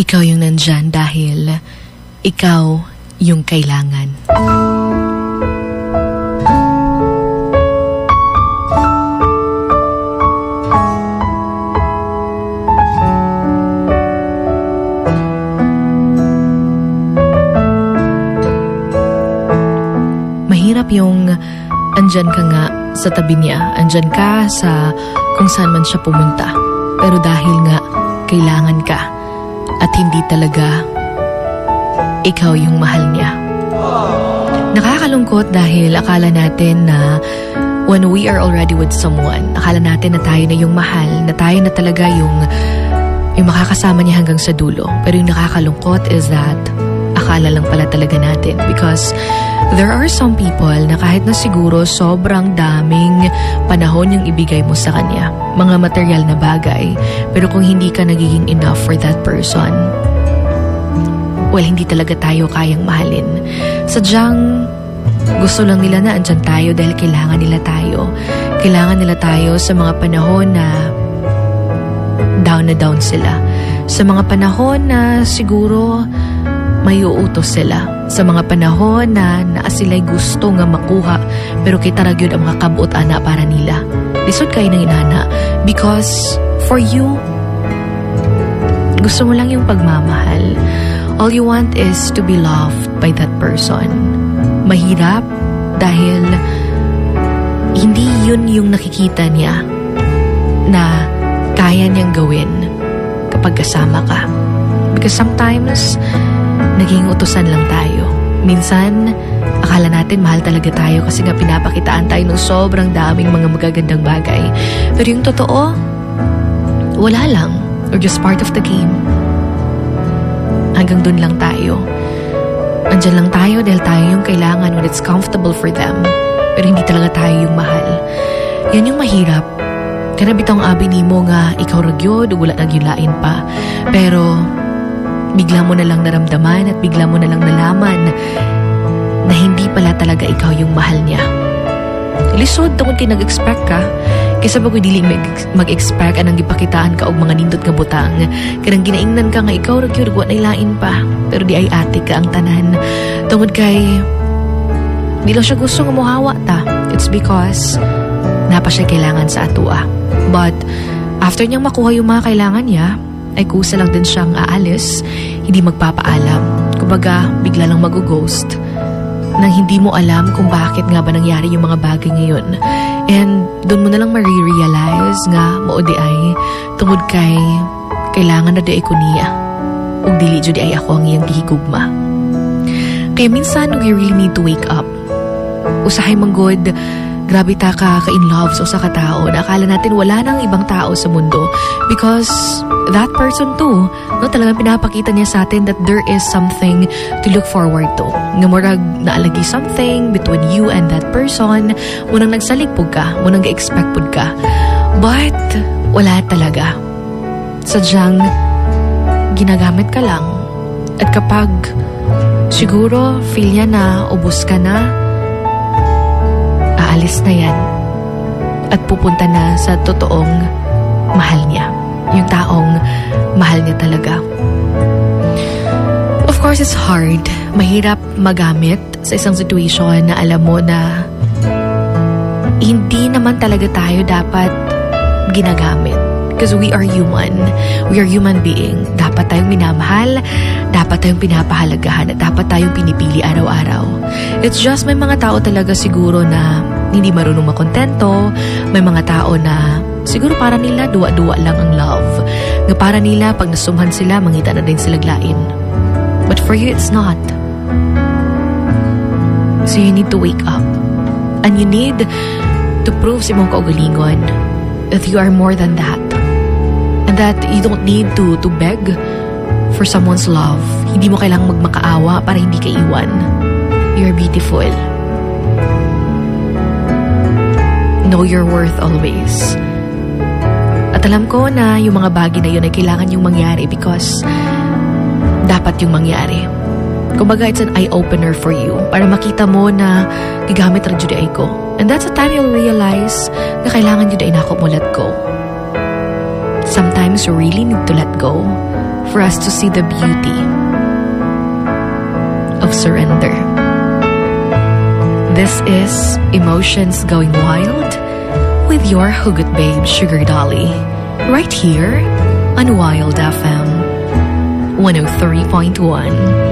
Ikaw yung nandyan dahil ikaw yung kailangan. Mahirap yung andyan ka nga sa tabi niya, andyan ka sa kung saan man siya pumunta. Pero dahil nga kailangan ka at hindi talaga ikaw yung mahal niya. Nakakalungkot dahil akala natin na when we are already with someone, akala natin na tayo na yung mahal, na tayo na talaga yung, yung makakasama niya hanggang sa dulo. Pero yung nakakalungkot is that akala lang pala talaga natin because there are some people na kahit na siguro sobrang daming panahon yung ibigay mo sa kanya, mga material na bagay, pero kung hindi ka nagiging enough for that person, well, hindi talaga tayo kayang mahalin. Sadyang gusto lang nila na andyan tayo dahil kailangan nila tayo. Kailangan nila tayo sa mga panahon na down na down sila. Sa mga panahon na siguro may sila. Sa mga panahon na naa sila'y gusto nga makuha pero kita ra gyud ang mga kabuot ana para nila. Lisod kayo ng inana because for you, gusto mo lang yung pagmamahal. All you want is to be loved by that person. Mahirap dahil hindi yun yung nakikita niya na kaya niyang gawin kapag kasama ka. Because sometimes, naging utusan lang tayo. Minsan, akala natin mahal talaga tayo kasi nga pinapakitaan tayo ng sobrang daming mga magagandang bagay. Pero yung totoo, wala lang. Or just part of the game hanggang dun lang tayo. Andyan lang tayo dahil tayo yung kailangan when it's comfortable for them. Pero hindi talaga tayo yung mahal. Yan yung mahirap. Kaya bitang abi ni mo nga ikaw ragyod, wala nagyulain pa. Pero bigla mo na lang naramdaman at bigla mo na lang nalaman na hindi pala talaga ikaw yung mahal niya. Lisod tungod kay nag-expect ka. Kaysa bago dili mag- mag-expect anang gipakitaan ka og mga nindot nga butang. Kanang ginaingnan ka nga ikaw ra gyud wa nailain pa. Pero di ay ate ka ang tanan. Tungod kay di lang siya gusto nga mohawa ta. It's because napa siya kailangan sa atua. But after niyang makuha yung mga kailangan niya, ay kusa lang din siyang aalis, hindi magpapaalam. Kumbaga, bigla lang mag-ghost nang hindi mo alam kung bakit nga ba nangyari yung mga bagay ngayon. And doon mo na lang marirealize nga maudi ay tungod kay kailangan na di ko niya. Ug dili jud ay ako ang iyang gihigugma. Kaya minsan we really need to wake up. Usahay man good, grabe ta ka ka in love sa usa ka tao na akala natin wala nang ibang tao sa mundo because that person too, no, talagang pinapakita niya sa atin that there is something to look forward to. Nga murag naalagi something between you and that person, munang nagsalig pug ka, munang ga-expect pud ka. But, wala talaga. Sadyang, ginagamit ka lang. At kapag siguro feel niya na ubus ka na, aalis na yan. At pupunta na sa totoong mahal niya. Yung taong mahal niya talaga. Of course, it's hard. Mahirap magamit sa isang situation na alam mo na hindi naman talaga tayo dapat ginagamit. Because we are human. We are human being. Dapat tayong minamahal, dapat tayong pinapahalagahan, at dapat tayong pinipili araw-araw. It's just may mga tao talaga siguro na hindi marunong makontento, may mga tao na siguro para nila duwa-duwa lang ang love. Nga para nila pag nasumhan sila, mangita na din sila glain. But for you, it's not. So you need to wake up. And you need to prove sa imong kaugalingon that you are more than that. And that you don't need to to beg for someone's love. Hindi mo kailangang magmakaawa para hindi ka iwan. You're beautiful. Know your worth always. At alam ko na yung mga bagay na yun ay kailangan yung mangyari because dapat yung mangyari. Kumbaga, it's an eye-opener for you para makita mo na gigamit ra jud ay ko. And that's the time you'll realize na kailangan jud ay nako mo let go. Sometimes you really need to let go for us to see the beauty of surrender. This is Emotions Going Wild with your Hugot Babe Sugar Dolly, right here on Wild FM 103.1.